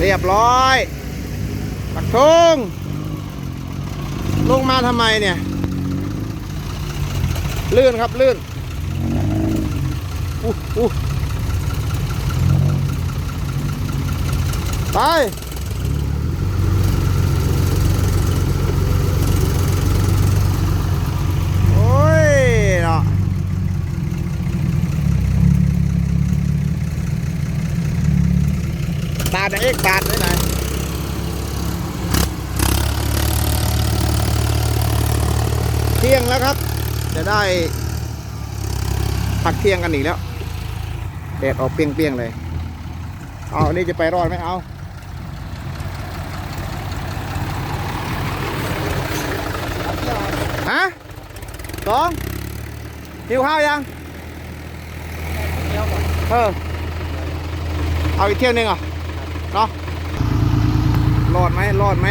เรียบร้อยปักทงลงมาทำไมเนี่ย ลื่นครับลื่นอู้อู้ไป โอ้ยเนาะบาทนะเอกบาทไว้ไหนเที่ยงแล้วครับ จะได้พักเที่ยงกันอีกแล้วแดดออกเปรี้ยงๆเลย เอาอันนี่จะไปรอดไหมเอาฮะสองหิวข้าวยังเออ เอาอีกเที่ยวหนึงเหรอะ เนาะรอดไหมรอดไหม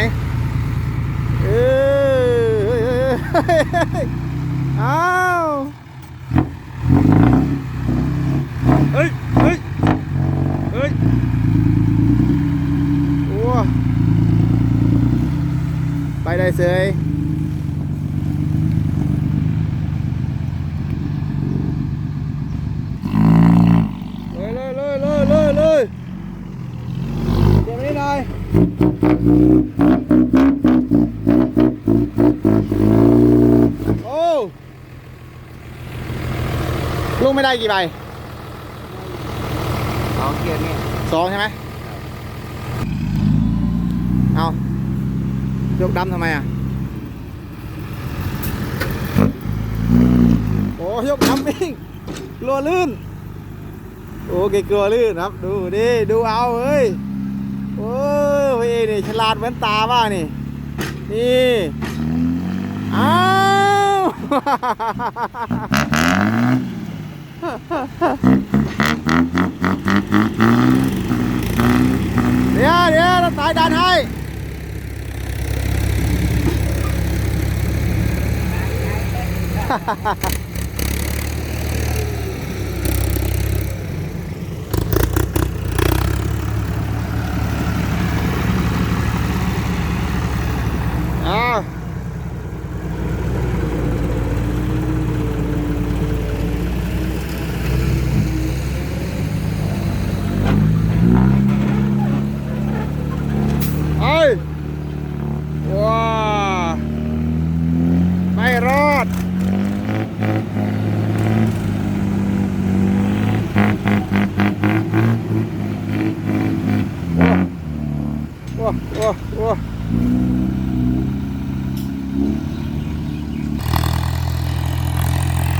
เออเอาวเฮ้ยเฮ้ยเฮ้ยโอ้ไปได้เสยเลยเลยเลยเลยเลยเลยเดี๋ยวนี้หน่อย โอ้ลูกไม่ได้กี่ใบสองเกียร์นี่สองใช่ไหมเอายกดำทำไมอะ โอ้ยกดำเองกลัวลื่น โอ้เกกลัวลื่นครับ ดูดิ ดูเอาเฮ้ย โอ้ เอนี่ฉลาดเหมือนตาบ้านี่ นี่อ้าวเดี๋ยวเดี๋ยวเราตายดันให้อ้าวเอ้ยว้าไม่รอด โอ้โอ้โอ้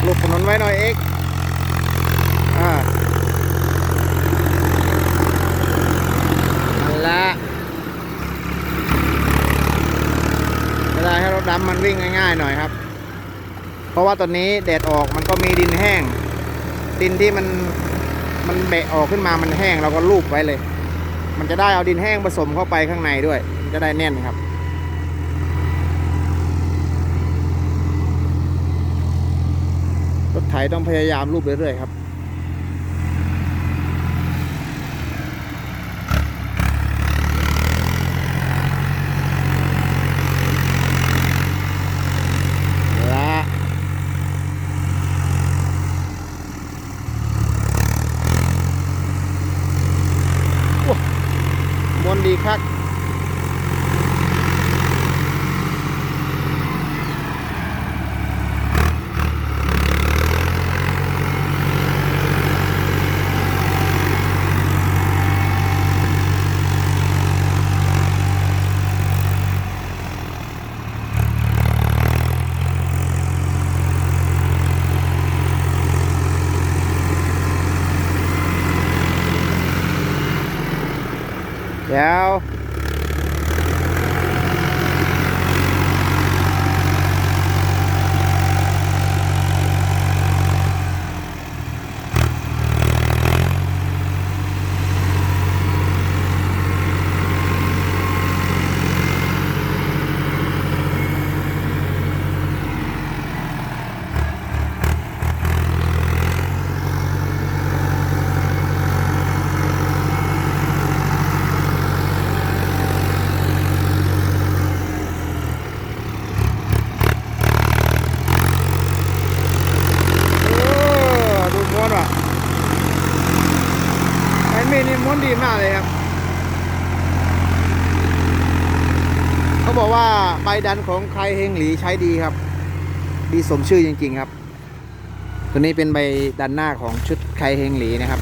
หลบถนนไว้หน่อยเอกอ่านั่นแหละเวลาให้รถดำมันวิ่งง่ายๆหน่อยครับ เพราะว่าตอนนี้แดดออกมันก็มีดินแห้ง ดินที่มันมันเบะออกขึ้นมามันแห้งเราก็ลูบไว้เลย มันจะได้เอาดินแห้งผสมเข้าไปข้างในด้วย จะได้แน่นครับ รถไถต้องพยายามรูปเรื่อยๆครับ ละโอ้มวนดีครับ เดี๋ยว มีนี่ม้วนดีมากเลยครับ เขาบอกว่าใบดันของใครเฮงหลีใช้ดีครับ ดีสมชื่อจริง ๆ ครับ ตัวนี้เป็นใบดันหน้าของชุดใครเฮงหลีนะครับ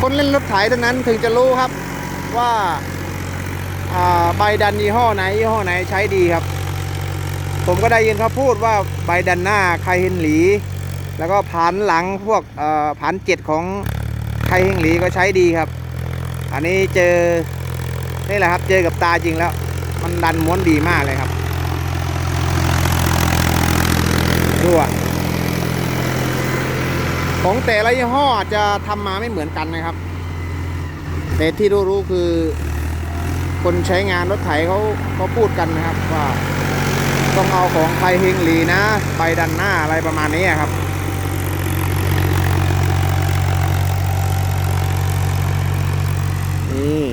คนเล่นรถไถทั้งนั้นถึงจะรู้ครับว่าใบดันยี่ห้อไหนยี่ห้อไหนใช้ดีครับ ผมก็ได้ยินเขาพูดว่าใบดันหน้าใครเฮงหลี แล้วก็ผานหลังพวกเอ่อผานเจ็ดของใครเฮงหลีก็ใช้ดีครับ อันนี้เจอนี่แหละครับเจอกับตาจริงแล้ว มันดันม้วนดีมากเลยครับดูอะของแต่ละยี่ห้ออาจจะทำมาไม่เหมือนกันนะครับ แต่ที่รู้ๆคือ คนใช้งานรถไถเขาเขาพูดกันนะครับว่าต้องเอาของไทยเฮงหลีนะ ไปดันหน้าอะไรประมาณนี้ครับ นี่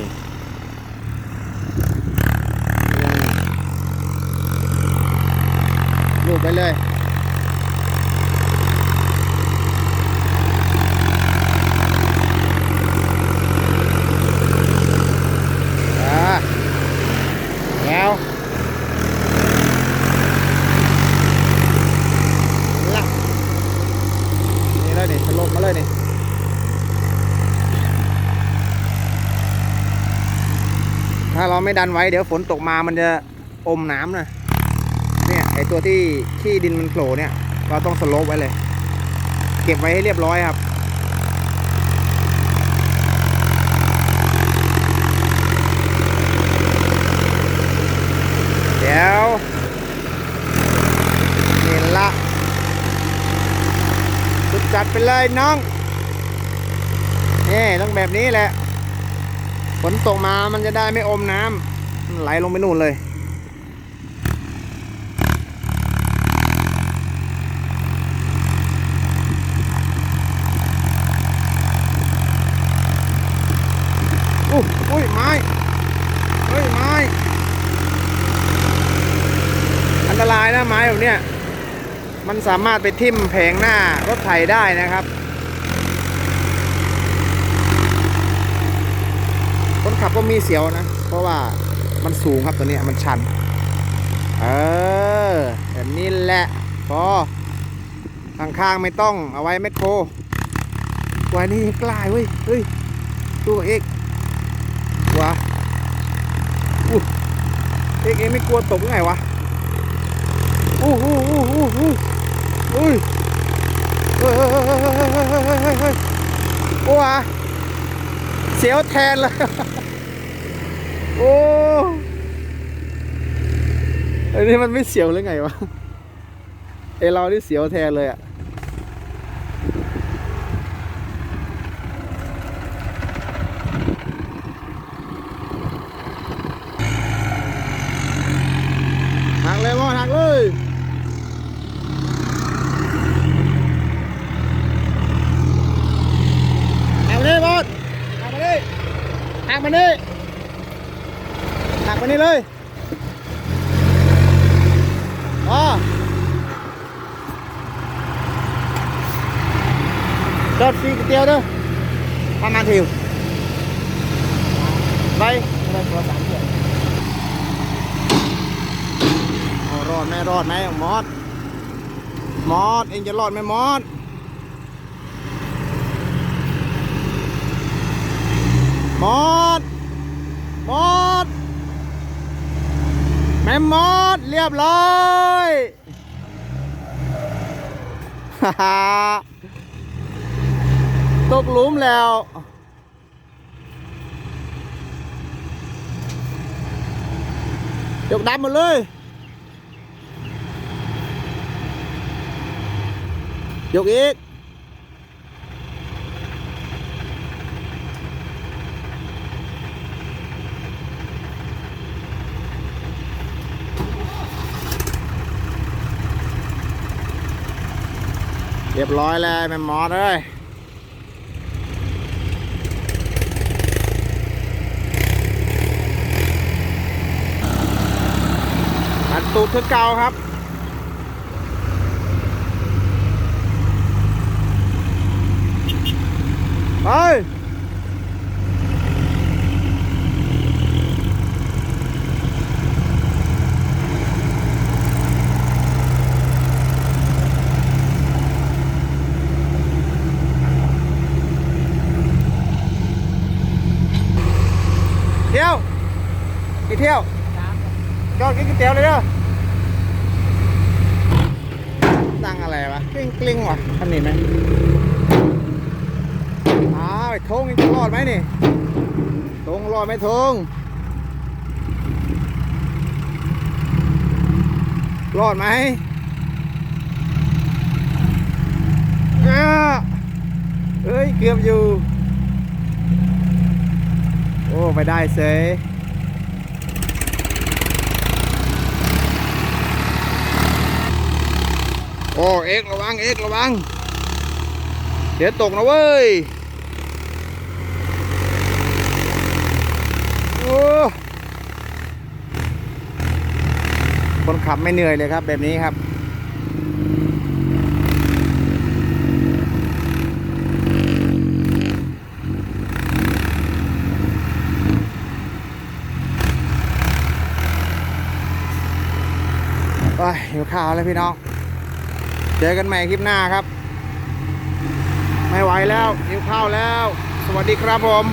ลูบไปเลย อ่าแล้วละนี่เลยนี่สลบมาเลยนี่ ถ้า เราไม่ดันไว้เดี๋ยวฝนตกมามันจะอมน้ำนะเนี่ยไอตัวที่ที่ดินมันโผล่เนี่ย เราต้องสโลปไว้เลย เก็บไว้ให้เรียบร้อยครับเดี๋ยวนี่ละสุดจัดไปเลยน้องนี่ต้องแบบนี้แหละ ฝนตกมามันจะได้ไม่อมน้ำไหลลงไปนู่นเลยอุ้ยไม้เฮ้ยไม้อันตรายนะไม้แบบเนี้ยมันสามารถไปทิ่มแผงหน้ารถไถได้นะครับ คน ขับก็มีเสียวนะ เพราะว่ามันสูงครับตัวนี้มันชัน เออแบบนี้แหละ พอ ข้างๆไม่ต้องเอาไว้แมคโครไว้นี่กล้าเว้ย เฮ้ยตัวเอกวะอู้เอกเองไม่กลัวตกไงวะอู้หู้อู้หูอู้อุ้ยเฮ้ยเฮ้ยเฮ้ยเฮ้ยเฮ้ยเฮ้ยเฮ้ยเฮ้ยเฮ้ยโอ้อะเสียวแทนเลย โอ้อันนี้มันไม่เสียวหรือไงวะไอเราที่เสียวแทนเลยอะหักเลยว่าหักเลย đợt phi tiêu đó ăn ăn thiều đây วไปรอดไม่รอดไหมมอสมอสเองจะรอดไหมมอสมอสมอสแม่มอสเรียบร้อยฮ่า ตกหลุมแล้วยกดำหมดเลยยกอีกเรียบร้อยเลยแม่มอสเอ้ย ตูดคือเก่าครับไปเที่ยวกี่เที่ยวจอดกินก๋วยเตี๋ยวเลยเด้ะ ตั้งอะไรวะกลิ้งกลิ้งวะอันนี้ไหมอ้าวไอ้ทงจะรอดไหมนี่ทงรอดไหมทงรอดไหมเอ้อเอ้ยเกือบอยู่ โอ้ไปได้เซยโอ้เอ็กระวังเอ็กระวัง เดี๋ยวตกนะเว้ย โอ้คนขับไม่เหนื่อยเลยครับแบบนี้ครับโอ้ยหิวข้าวแล้วพี่น้อง เจอกันใหม่คลิปหน้าครับ ไม่ไหวแล้วหิวข้าวแล้ว สวัสดีครับผม